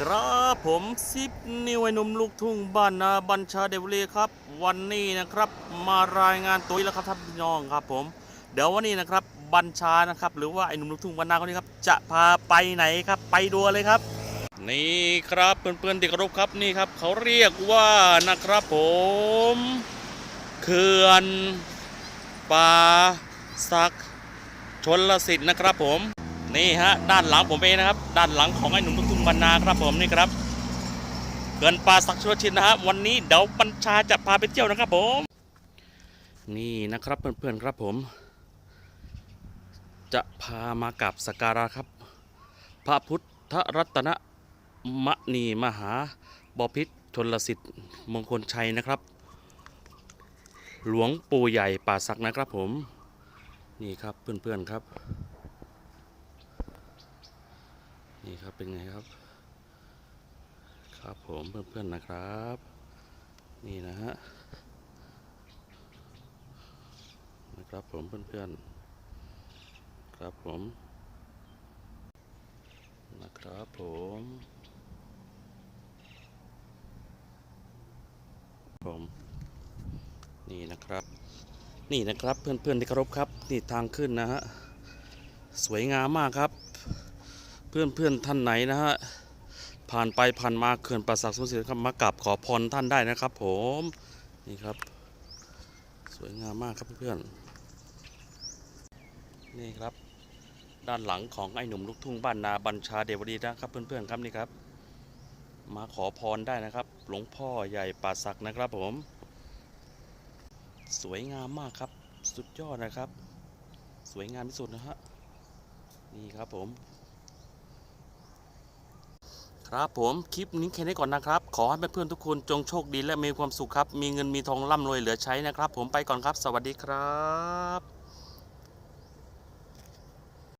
ครับผมซิปนิวไอ้หนุ่มลูกทุ่งบ้านนาบัญชาเดวลีครับ วันนี้นะครับมารายงานตัวแล้วครับท่านพี่น้องครับผมเดี๋ยววันนี้นะครับบัญชานะครับหรือว่าไอ้หนุ่มลูกทุ่งบ้านนาคนนี้ครับจะพาไปไหนครับไปดูเลยครับ นี่ครับเพื่อนๆที่เคารพครับนี่ครับ เขาเรียกว่านะครับผมเขื่อนป่าสักชนลสิทธิ์นะครับผม นี่ฮะด้านหลังผมเองนะครับ ด้านหลังของไอ้หนุ่มลูกทุ่งบรรณาครับผมนี่ครับเขื่อนป่าสักชลชินนะครับวันนี้เดี๋ยวบัญชาจะพาไปเที่ยวนะครับผม นี่นะครับเพื่อนๆครับผม จะพามากับสการะครับ พระพุทธรัตนมณีมหาบพิตรชนลสิทธิ์มงคลชัยนะครับ หลวงปู่ใหญ่ป่าสักนะครับผม นี่ครับเพื่อนๆครับ นี่ครับเป็นไงครับ ครับผมเพื่อนๆนะครับ นี่นะฮะนะครับผมเพื่อนๆครับผมนะครับผมผมนี่นะครับ นี่นะครับเพื่อนๆที่เคารพครับ นี่ทางขึ้นนะฮะ สวยงามมากครับ เพื่อนเพื่อนท่านไหนนะฮะผ่านไปผ่านมาเขื่อนป่าสักสมุทรสาครมากราบขอพรท่านได้นะครับผมนี่ครับ สวยงามมากครับเพื่อนนี่ครับ ด้านหลังของไอ้หนุ่มลูกทุ่งบ้านนาบัญชาเดวดีนะครับเพื่อนๆครับนี่ครับ มาขอพรได้นะครับ หลวงพ่อใหญ่ป่าสักนะครับผม สวยงามมากครับ สุดยอดนะครับ สวยงามที่สุดนะฮะนี่ครับผม ครับผมคลิปนี้แค่นี้ก่อนนะครับ ขอให้เพื่อนๆทุกคนจงโชคดีและมีความสุขครับ มีเงินมีทองร่ำรวยเหลือใช้นะครับ ผมไปก่อนครับ สวัสดีครับ